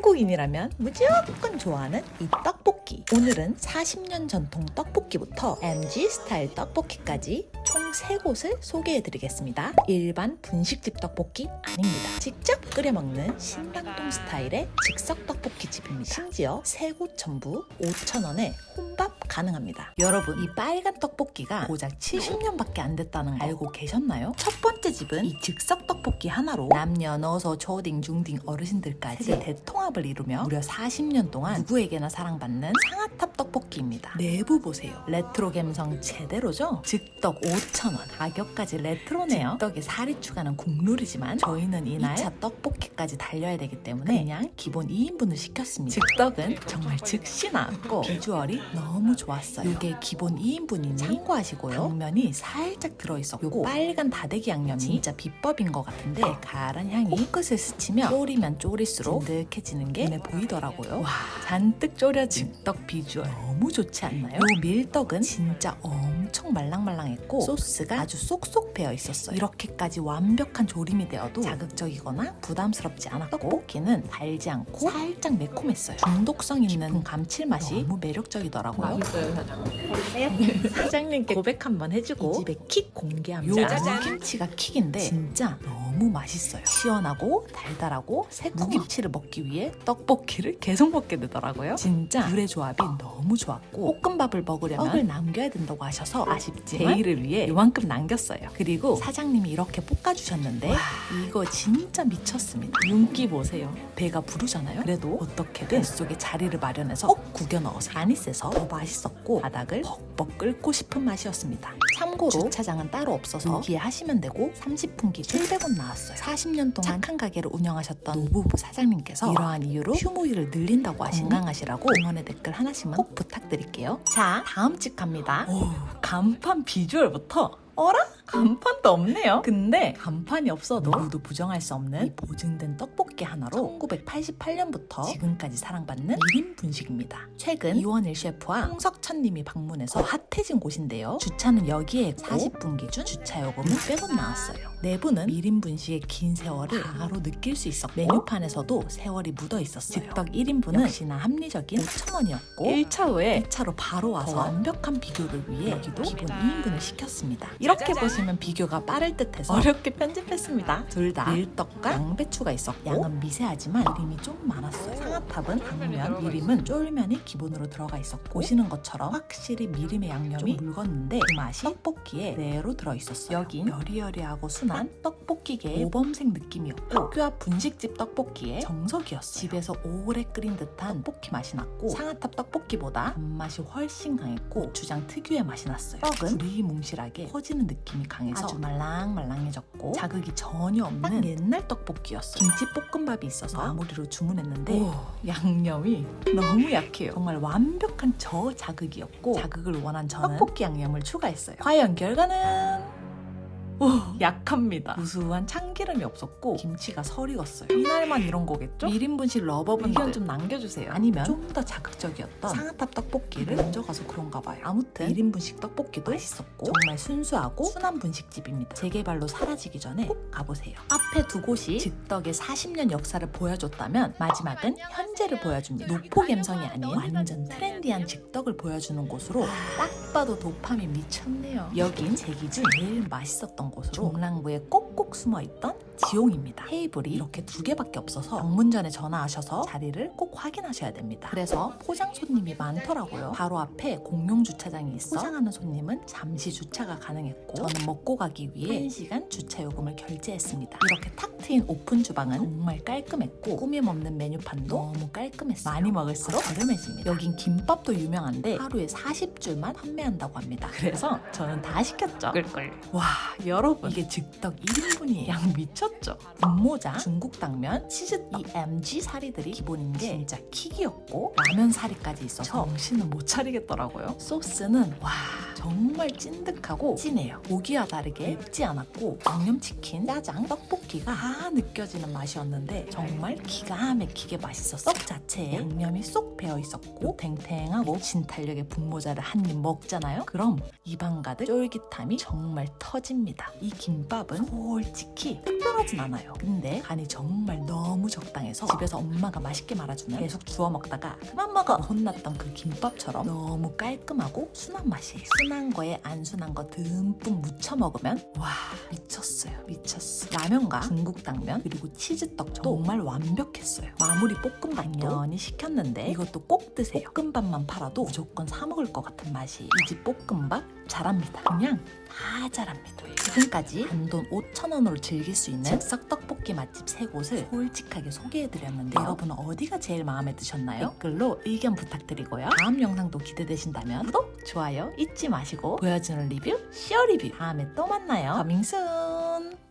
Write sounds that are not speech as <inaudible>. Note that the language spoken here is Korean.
한국인이라면 무조건 좋아하는 이 떡볶이. 오늘은 40년 전통 떡볶이부터 MG 스타일 떡볶이까지 총 3곳을 소개해 드리겠습니다. 일반 분식집 떡볶이 아닙니다. 직접 끓여 먹는 신당동 스타일의 즉석 떡볶이 집입니다. 심지어 3곳 전부 5,000원에 혼밥 가능합니다. 여러분, 이 빨간 떡볶이가 고작 70년밖에 안 됐다는 거 알고 계셨나요? 첫 번째 집은 이 즉석 떡볶이 하나로 남녀노소 초딩 중딩 어르신들까지 세계 대통합을 이루며 무려 40년 동안 누구에게나 사랑받는 상아탑 떡볶이입니다. 내부 보세요. 레트로 감성 제대로죠? 즉떡 5,000원. 가격까지 레트로네요. 즉떡에 살이 추가는 국룰이지만 저희는 이날 2차 떡볶이까지 달려야 되기 때문에 그냥 기본 2인분을 시켰습니다. 즉떡은 정말 즉시 나왔고 비주얼이 너무 좋았어요. 이게 기본 2인분이니 참고하시고요. 당면이 살짝 들어있었고 빨간 다대기 양념이 진짜 비법인 것 같은데 가란 향이 코끝을 스치면 졸이면 졸일수록 찐득해지는 게 눈에 보이더라고요. 와 잔뜩 졸여진 즉떡 비주얼 너무 좋지 않나요? 이 밀떡은 진짜 엄청 말랑말랑했고 소스가 아주 쏙쏙 배어 있었어요. 이렇게까지 완벽한 조림이 되어도 자극적이거나 부담스럽지 않았고 떡볶이는 달지 않고 살짝 매콤했어요. 중독성 있는 감칠맛이 너무 매력적이더라고요. 맛있어요 사장. <laughs> 사장님께 고백 한번 해주고 이 집의 킥 공개합니다. 요 짜잔. 무김치가 킥인데 진짜 너무 맛있어요. 시원하고 달달하고 새콤 무김치를 먹기 위해 떡볶이를 계속 먹게 되더라고요. 진짜 둘의 조합이 너무 좋았고 볶음밥을 먹으려면 떡을 남겨야 된다고 하셔서 아쉽지만 제이를 위해 요만큼 남겼어요. 그리고 사장님이 이렇게 볶아주셨는데 이거 진짜 미쳤습니다. 윤기 보세요. 배가 부르잖아요. 그래도 어떻게든 속에 자리를 마련해서 꼭 구겨 넣어서 간이 세서 더 맛있었고 바닥을 벅벅 끓고 싶은 맛이었습니다. 참고로 주차장은 따로 없어서 여기에 하시면 되고 30분 기준 700원 나왔어요. 40년 동안 착한 가게를 운영하셨던 노부부 사장님께서 이러한 이유로 휴무일을 늘린다고 하시니 건강하시라고 응원의 댓글 하나씩만 꼭 부탁드릴게요. 자, 다음 집 갑니다. 오, 간판 비주얼부터 어라? 간판도 없네요. 근데 간판이 없어도 누구도 부정할 수 없는 이 보증된 떡볶이 하나로 1988년부터 지금까지 사랑받는 1인 분식입니다. 최근 이원일 셰프와 홍석천 님이 방문해서 핫해진 곳인데요. 주차는 여기에 있고 40분 기준 주차 요금은 600원 나왔어요. 내부는 1인 분식의 긴 세월을 바로 느낄 수 있었고 메뉴판에서도 세월이 묻어 있었어요. 즉떡 1인분은 역시나 합리적인 5,000원이었고 1차 후에 2차로 바로 와서 완벽한 비교를 위해 여기도 기본 2인분을 시켰습니다. 이렇게 짜자잔. 보시면 비교가 빠를 듯해서 어렵게 편집했습니다. 둘 다 밀떡과 양배추가 있었고 양은 미세하지만 미림이 좀 많았어요. 상아탑은 당면, 미림은 쫄면이 기본으로 들어가 있었고 보시는 것처럼 확실히 미림의 양념이 좀 묽었는데 그 맛이 떡볶이에 그대로 들어있었어요. 여긴 여리여리하고 순한 떡볶이계의 모범생 느낌이었고 학교 앞 분식집 떡볶이의 정석이었어요. 집에서 오래 끓인 듯한 떡볶이 맛이 났고 상아탑 떡볶이보다 단맛이 훨씬 강했고 주장 특유의 맛이 났어요. 떡은 두리뭉실하게 퍼지는 느낌이 강해서 아주 말랑말랑해졌고 자극이 전혀 없는 딱 옛날 떡볶이였어요. 김치 볶음밥이 있어서 마무리로 주문했는데 양념이 너무 약해요. 정말 완벽한 저자극이었고 자극을 원한 저는 떡볶이 양념을 추가했어요. 과연 결과는 오, 약합니다. 구수한 참기름이 없었고 김치가 설 익었어요. 이날만 이런 거겠죠? 1인분씩 러버분 의견 좀 남겨주세요. 아니면 좀 더 자극적이었던 상아탑 떡볶이를 먼저 가서 그런가 봐요. 아무튼 1인분씩 떡볶이도 맛있었고 정말 순수하고 순한 분식집입니다. 재개발로 사라지기 전에 꼭 가보세요. 앞에 두 곳이 즉덕의 40년 역사를 보여줬다면 마지막은 현재를 보여줍니다. 노포 감성이 아닌 완전 트렌디한 즉덕을 보여주는 곳으로 딱 봐도 도파민 미쳤네요. 여긴 제 기준 제일 맛있었던 곳으로 종랑부에 꼭꼭 숨어 있던 지용입니다. 테이블이 이렇게 두 개밖에 없어서 방문 전에 전화하셔서 자리를 꼭 확인하셔야 됩니다. 그래서 포장 손님이 많더라고요. 바로 앞에 공용 주차장이 있어 포장하는 손님은 잠시 주차가 가능했고 저는 먹고 가기 위해 1시간 주차 요금을 결제했습니다. 이렇게 탁 트인 오픈 주방은 정말 깔끔했고 꾸밈 없는 메뉴판도 너무 깔끔했어요. 많이 먹을수록 저렴해집니다. 여긴 김밥도 유명한데 하루에 40줄만 판매한다고 합니다. 그래서 저는 다 시켰죠. 끌끌. 와 여러분 이게 즉떡 1인분이에요. 양 미쳤 죠? 분모자, 중국 당면, 치즈 이 MG 사리들이 기본인 게 진짜 킥이었고 라면 사리까지 있어서 정신을 못 차리겠더라고요. 소스는 와 정말 찐득하고 진해요. 고기와 다르게 맵지 않았고 양념치킨, 짜장, 떡볶이가 다 느껴지는 맛이었는데 정말 기가 막히게 맛있었어요. 떡 자체에 양념이 쏙 배어 있었고 탱탱하고 진탄력의 분모자를 한 입 먹잖아요. 그럼 입안 가득 쫄깃함이 정말 터집니다. 이 김밥은 솔직히 특별 한 특별하진 않아요. 근데 간이 정말 너무 적당해서 집에서 엄마가 맛있게 말아주면 계속 주워 먹다가 그만 먹어 혼났던 그 김밥처럼 너무 깔끔하고 순한 맛이에요. 순한 거에 안 순한 거 듬뿍 묻혀 먹으면 와 미쳤어요. 미쳤어. 라면과 중국 당면 그리고 치즈떡 정말 완벽했어요. 마무리 볶음밥도 당연히 시켰는데 이것도 꼭 드세요. 볶음밥만 팔아도 무조건 사 먹을 것 같은 맛이 이 집 볶음밥 잘합니다. 그냥 다 잘합니다. 지금까지 단돈 5,000원으로 즐길 수 있는 즉석 떡볶이 맛집 세 곳을 솔직하게 소개해드렸는데 여러분은 어디가 제일 마음에 드셨나요? 댓글로 의견 부탁드리고요. 다음 영상도 기대되신다면 구독, 좋아요 잊지 마시고 보여주는 리뷰, 시어 리뷰 다음에 또 만나요. 커밍 순